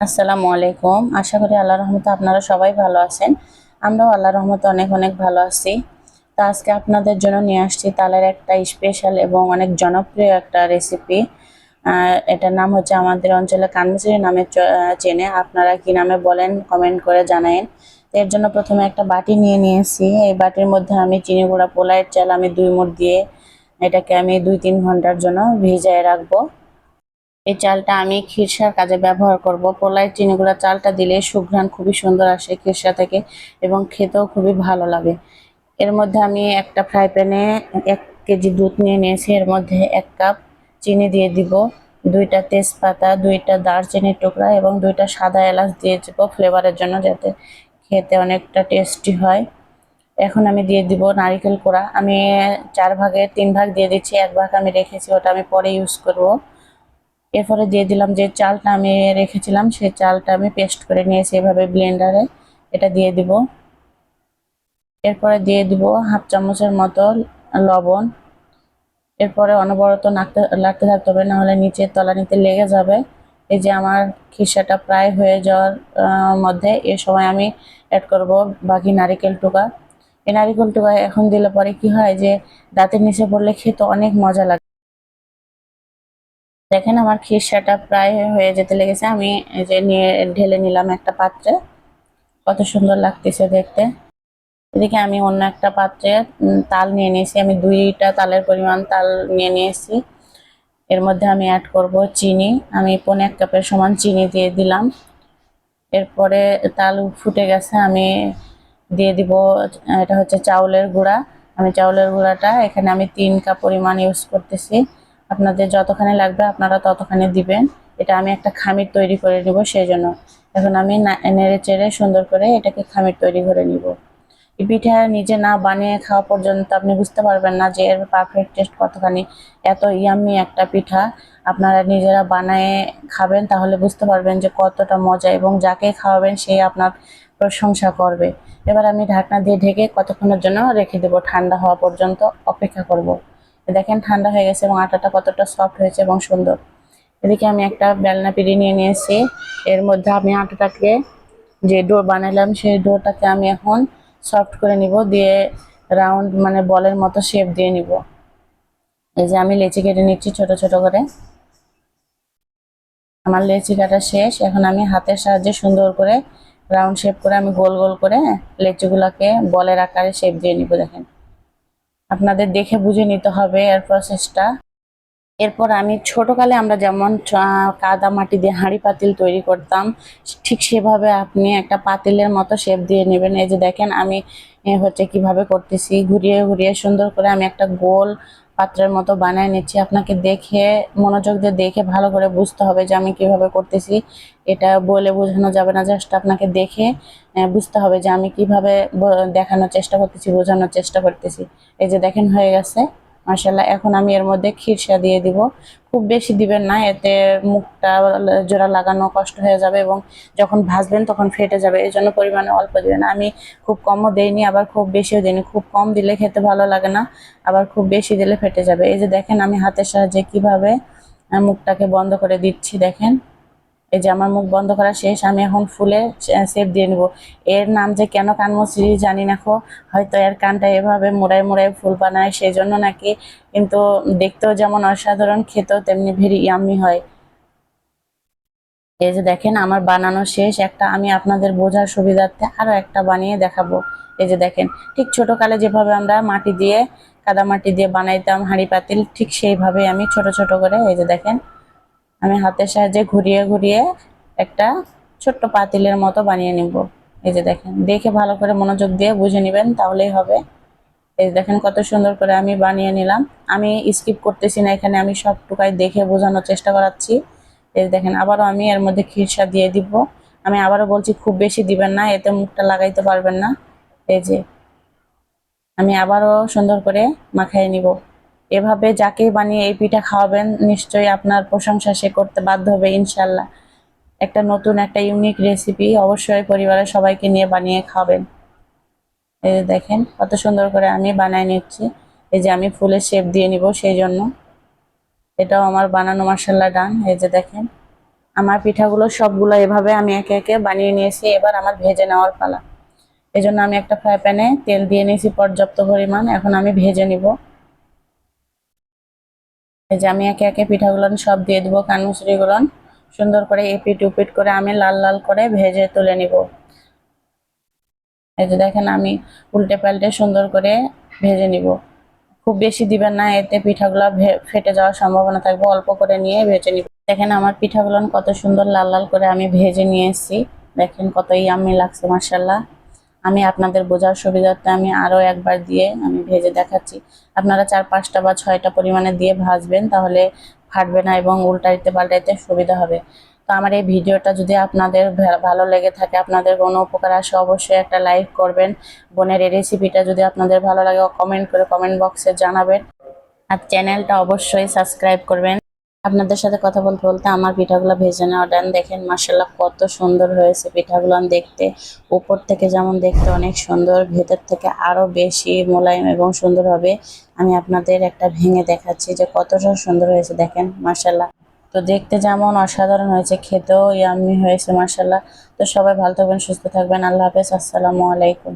আসসালামু আলাইকুম। আশা করি আল্লাহ রহমতে আপনারা সবাই ভালো আছেন। আমরাও আল্লাহ রহমতে অনেক অনেক ভালো আছি। তো আজকে আপনাদের জন্য নিয়ে আসছি তালের একটা স্পেশাল এবং অনেক জনপ্রিয় একটা রেসিপি এটার নাম হচ্ছে আমাদের অঞ্চলে কানমিচুরি নামে চেনে। আপনারা কি নামে বলেন কমেন্ট করে জানায়েন। এর জন্য প্রথমে একটা বাটি নিয়ে নিয়েছি। এই বাটির মধ্যে আমি চিনি গুঁড়া পোলাইয়ের চাল আমি দুই মুঠ দিয়ে এটাকে আমি দুই তিন ঘণ্টার জন্য ভিজায় রাখব। এই চালটা আমি খিরসার কাজে ব্যবহার করব। পোলাই চিনিগুড়া চালটা দিলে সুঘ্রাণ খুবই সুন্দর আসে খিরসা থেকে এবং খেতেও খুবই ভালো লাগে। এর মধ্যে আমি একটা ফ্রাই প্যানে এক কেজি দুধ নিয়ে নিয়েছি। এর মধ্যে এক কাপ চিনি দিয়ে দিব, দুইটা তেজপাতা, দুইটা দারচিনির টুকরা এবং দুইটা সাদা এলাচ দিয়ে দিব ফ্লেভারের জন্য যাতে খেতে অনেকটা টেস্টি হয়। এখন আমি দিয়ে দিব নারিকেল কোড়া। আমি চার ভাগে তিন ভাগ দিয়ে দিচ্ছি। এক ভাগ আমি রেখেছি, ওটা আমি পরে ইউজ করব। এরপরে দিয়ে দিলাম যে চালটা আমি রেখেছিলাম, সেই চালটা আমি পেস্ট করে নিয়েছি এভাবে ব্লেন্ডারে এটা দিয়ে দিব। এরপরে দিয়ে দিব হাফ চামচের মতো লবণ। এরপরে অনবরত নাড়তে লাগতে থাকতে হবে, নাহলে নিচের তলানিতে লেগে যাবে। এই যে আমার খিসাটা প্রায় হয়ে যাওয়ার মধ্যে এ সময় আমি অ্যাড করব বাকি নারিকেল টুকা এই নারিকেল টুকা এখন দিলে পরে কি হয় যে দাঁতের নিচে পড়লে খেতে অনেক মজা লাগে। দেখেন আমার খিরসাটা প্রায় হয়ে যেতে লেগেছে। আমি যে নিয়ে ঢেলে নিলাম একটা পাত্রে। কত সুন্দর লাগতেছে দেখতে। এদিকে আমি অন্য একটা পাত্রে তাল নিয়ে নিয়েছি। আমি দুইটা তালের পরিমাণ তাল নিয়ে নিয়েছি। এর মধ্যে আমি অ্যাড করব চিনি। আমি পনে এক কাপের সমান চিনি দিয়ে দিলাম। এরপরে তাল ফুটে গেছে। আমি দিয়ে দিব এটা হচ্ছে চাউলের গুঁড়া। আমি চাউলের গুঁড়াটা এখানে আমি তিন কাপ পরিমাণ ইউজ করতেছি। আপনাদের যতখানি লাগবে আপনারা ততখানি দিবেন। এটা আমি একটা খামির তৈরি করে নিব সেই জন্য এখন আমি নেড়ে চেড়ে সুন্দর করে এটাকে খামির তৈরি করে নিব। এই পিঠা নিজে না বানিয়ে খাওয়া পর্যন্ত আপনি বুঝতে পারবেন না যে এর পারফেক্ট টেস্ট কতখানি। এত ইয়াম্মি একটা পিঠা। আপনারা নিজেরা বানায়ে খাবেন তাহলে বুঝতে পারবেন যে কতটা মজা এবং যাকে খাওয়াবেন সে আপনার প্রশংসা করবে। এবার আমি ঢাকনা দিয়ে ঢেকে কতক্ষণের জন্য রেখে দেবো। ঠান্ডা হওয়া পর্যন্ত অপেক্ষা করব। দেখেন ঠান্ডা হয়ে গেছে এবং আটাটা কতটা সফট হয়েছে এবং সুন্দর। এদিকে আমি একটা বেলনা পিড়ি নিয়ে নিয়েছি। এর মধ্যে আমি আটাটাকে যে ডো বানালাম, সেই ডোটাকে আমি এখন সফট করে নিব, দিয়ে রাউন্ড মানে বলের মতো শেপ দিয়ে নিব। এই যে আমি লেচি কেটে নিচ্ছি ছোট ছোট করে। আমার লেচি কাটা শেষ। এখন আমি হাতের সাহায্যে সুন্দর করে রাউন্ড শেপ করে আমি গোল গোল করে লেচিগুলোকে বলের আকারে শেপ দিয়ে নিব, দেখেন। আপনাদের দেখে বুঝে নিতে হবে এর প্রসেসটা এরপর আমি ছোটকালে আমরা যেমন কাদা মাটি দিয়ে হাঁড়ি পাতিল তৈরি করতাম, ঠিক সেভাবে আপনি একটা পাতিলের মতো শেপ দিয়ে নেবেন। এই যে দেখেন আমি হচ্ছে কীভাবে করতেছি। ঘুরিয়ে ঘুরিয়ে সুন্দর করে আমি একটা গোল পাত্রের মতো বানায় নিচ্ছি। আপনাকে দেখে, মনোযোগ দিয়ে দেখে ভালো করে বুঝতে হবে যে আমি কীভাবে করতেছি। এটা বলে বোঝানো যাবে না, জাস্ট আপনাকে দেখে বুঝতে হবে যে আমি কীভাবে দেখানোর চেষ্টা করতেছি, বোঝানোর চেষ্টা করতেছি। এই যে দেখেন, হয়ে গেছে। মাশাল্লাহ এখন আমি এর মধ্যে খিরসা দিয়ে দিব। খুব বেশি দিবেন না, এতে মুখটা জোড়া লাগানো কষ্ট হয়ে যাবে এবং যখন ভাজবেন তখন ফেটে যাবে এই জন্য পরিমাণে অল্প দিবেন। আমি খুব কমও দেইনি, আবার খুব বেশিও দিইনি। খুব কম দিলে খেতে ভালো লাগে না, আবার খুব বেশি দিলে ফেটে যাবে। এই যে দেখেন আমি হাতের সাহায্যে কীভাবে মুখটাকে বন্ধ করে দিচ্ছি, দেখেন। এই যে আমার মুখ বন্ধ করা শেষ, আমি এখন ফুলে শেপ দিয়ে নিব। এর নাম যে কেন কানমচুরি জানি না খো। হয়তো এর কানটা এভাবে মোড়ায় মোড়ায় ফুল বানায় সেই জন্য নাকি কিন্তু দেখতেও যেমন অসাধারণ, খেতেও তেমনি ভেরি ইয়ামি হয়। এই যে দেখেন, আমার বানানো শেষ। একটা আমি আপনাদের বোঝার সুবিধার্থে আরও একটা বানিয়ে দেখাবো। এই যে দেখেন, ঠিক ছোটোকালে যেভাবে আমরা মাটি দিয়ে, কাদা মাটি দিয়ে বানাইতাম হাঁড়ি পাতিল, ঠিক সেইভাবে আমি ছোট ছোট করে, এই যে দেখেন আমি হাতের সাহায্যে ঘুরিয়ে ঘুরিয়ে একটা ছোট্ট পাতিলের মতো বানিয়ে নিব। এই যে দেখেন, দেখে ভালো করে মনোযোগ দিয়ে বুঝে নেবেন, তাহলেই হবে। এই দেখেন, কত সুন্দর করে আমি বানিয়ে নিলাম। আমি স্কিপ করতেছি না, এখানে আমি সব টুকাই দেখে বোঝানোর চেষ্টা করাচ্ছি। এই দেখেন, আবারও আমি এর মধ্যে খিরসা দিয়ে দিব। আমি আবারও বলছি, খুব বেশি দিবেন না, এতে মুখটা লাগাইতে পারবেন না। এই যে, আমি আবারও সুন্দর করে মাখাই নিব। এভাবে যাকেই বানিয়ে এই পিঠা খাওয়াবেন, নিশ্চয়ই আপনার প্রশংসা সে করতে বাধ্য হবে ইনশাল্লাহ একটা নতুন, একটা ইউনিক রেসিপি অবশ্যই পরিবারের সবাইকে নিয়ে বানিয়ে খাবেন। এই দেখেন, কত সুন্দর করে আমি বানাই নিচ্ছি। এই যে আমি ফুলের শেপ দিয়ে নিব সেই জন্য এটাও আমার বানানো মশলা ডান। এই যে দেখেন, আমার পিঠাগুলো সবগুলো এভাবে আমি একে একে বানিয়ে নিয়েছি। এবার আমার ভেজে নেওয়ার পালা। এই জন্য আমি একটা ফ্রাই প্যানে তেল দিয়ে নিয়েছি পর্যাপ্ত পরিমাণ। এখন আমি ভেজে নিব। এই যে আমি একে একে পিঠাগুলো সব দিয়ে দেবো কানমুচড়িগুলো সুন্দর করে এপিট উপিট করে আমি লাল লাল করে ভেজে তুলে নিব। এই যে দেখেন আমি উল্টে পাল্টে সুন্দর করে ভেজে নিব। খুব বেশি দিবেন না, এতে পিঠাগুলো ফেটে যাওয়ার সম্ভাবনা থাকবে। অল্প করে নিয়ে ভেজে নিব। দেখেন আমার পিঠাগুলো কত সুন্দর লাল লাল করে আমি ভেজে নিয়ে এসেছি। দেখেন কত ইয়াম্মি লাগছে মার্শাল্লাহ আমি আপনাদের বোঝার সুবিধার্থে আমি আরও একবার দিয়ে আমি ভেজে দেখাচ্ছি। আপনারা চার পাঁচটা বা ছয়টা পরিমাণে দিয়ে ভাজবেন, তাহলে ফাটবে না এবং উল্টাইতে পাল্টাইতে সুবিধা হবে। তো আমার এই ভিডিওটা যদি আপনাদের ভালো লেগে থাকে, আপনাদের কোনো উপকার আসে অবশ্যই একটা লাইক করবেন। বোনের এই রেসিপিটা যদি আপনাদের ভালো লাগে কমেন্ট করে কমেন্ট বক্সে জানাবেন। আর চ্যানেলটা অবশ্যই সাবস্ক্রাইব করবেন। আপনাদের সাথে কথা বলতে বলতে আমার পিঠাগুলো ভেজে নেওয়া ডান দেখেন মার্শাল্লাহ কত সুন্দর হয়েছে পিঠাগুলো দেখতে। উপর থেকে যেমন দেখতে অনেক সুন্দর, ভেতর থেকে আরও বেশি মোলায়েম এবং সুন্দর হবে। আমি আপনাদের একটা ভেঙে দেখাচ্ছি যে কতটা সুন্দর হয়েছে, দেখেন মার্শাল্লাহ তো দেখতে যেমন অসাধারণ হয়েছে, খেতেও ইয়াম্মি হয়েছে মার্শাল্লাহ তো সবাই ভালো থাকবেন, সুস্থ থাকবেন। আল্লাহ হাফেজ, আসসালামু আলাইকুম।